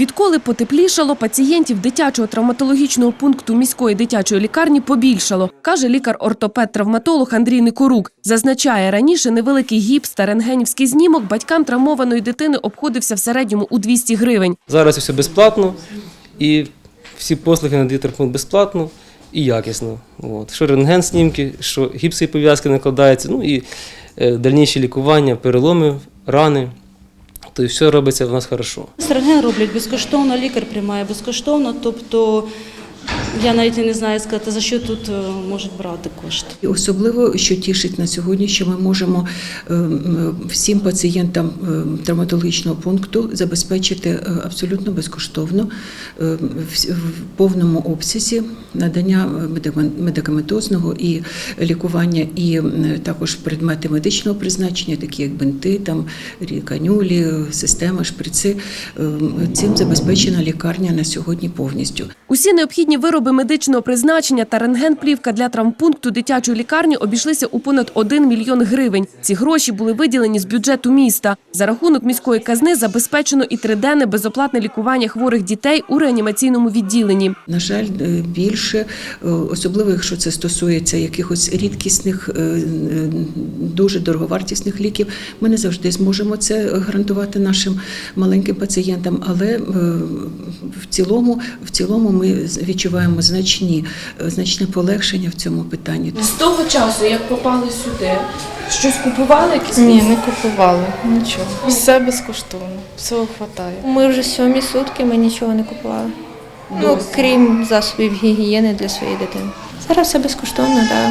Відколи потеплішало, пацієнтів дитячого травматологічного пункту міської дитячої лікарні побільшало, каже лікар-ортопед-травматолог Андрій Никорук. Зазначає, раніше невеликий гіпс та рентгенівський знімок батькам травмованої дитини обходився в середньому у 200 гривень. Зараз все безплатно і всі послуги надають рахунок безплатно і якісно. От. Що рентген знімки, що гіпси і пов'язки накладаються, ну і е, дальніші лікування, переломи, рани. То все робиться в нас хорошо. Рентген роблять безкоштовно, лікар приймає безкоштовно, тобто я навіть не знаю сказати, за що тут е, можуть брати кошти. І особливо, що тішить на сьогодні, що ми можемо е, всім пацієнтам е, травматологічного пункту забезпечити абсолютно безкоштовно в повному обсязі надання медикамен- медикаментозного і лікування, і також предмети медичного призначення, такі як бинти, там канюлі, система, шприци. Цим забезпечена лікарня на сьогодні повністю. Усі необхідні вироби медичного призначення та рентген-плівка для травмпункту дитячої лікарні обійшлися у понад 1 мільйон гривень. Ці гроші були виділені з бюджету міста. За рахунок міської казни забезпечено і триденне безоплатне лікування хворих дітей у реанімаційному відділенні. На жаль, е, більше, е, особливо якщо це стосується якихось рідкісних, е, дуже дороговартісних ліків, ми не завжди зможемо це гарантувати нашим маленьким пацієнтам, але в цілому, в цілому ми відчуваємо значні, е, значне полегшення в цьому питанні. З того часу, як попали сюди, щось купували якісь? Ні, не купували нічого. Все безкоштовно, всього вистачає. Ми вже сьомі сутки, ми нічого не купували. Ну, крім засобів гігієни для своєї дитини. Зараз все безкоштовно, так.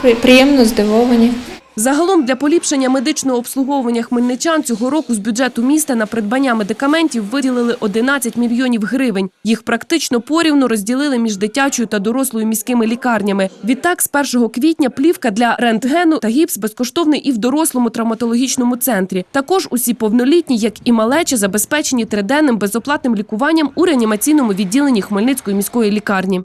При- Приємно здивовані. Загалом для поліпшення медичного обслуговування хмельничан цього року з бюджету міста на придбання медикаментів виділили 11 мільйонів гривень. Їх практично порівну розділили між дитячою та дорослою міськими лікарнями. Відтак, з 1 квітня плівка для рентгену та гіпс безкоштовний і в дорослому травматологічному центрі. Також усі повнолітні, як і малечі, забезпечені триденним безоплатним лікуванням у реанімаційному відділенні Хмельницької міської лікарні.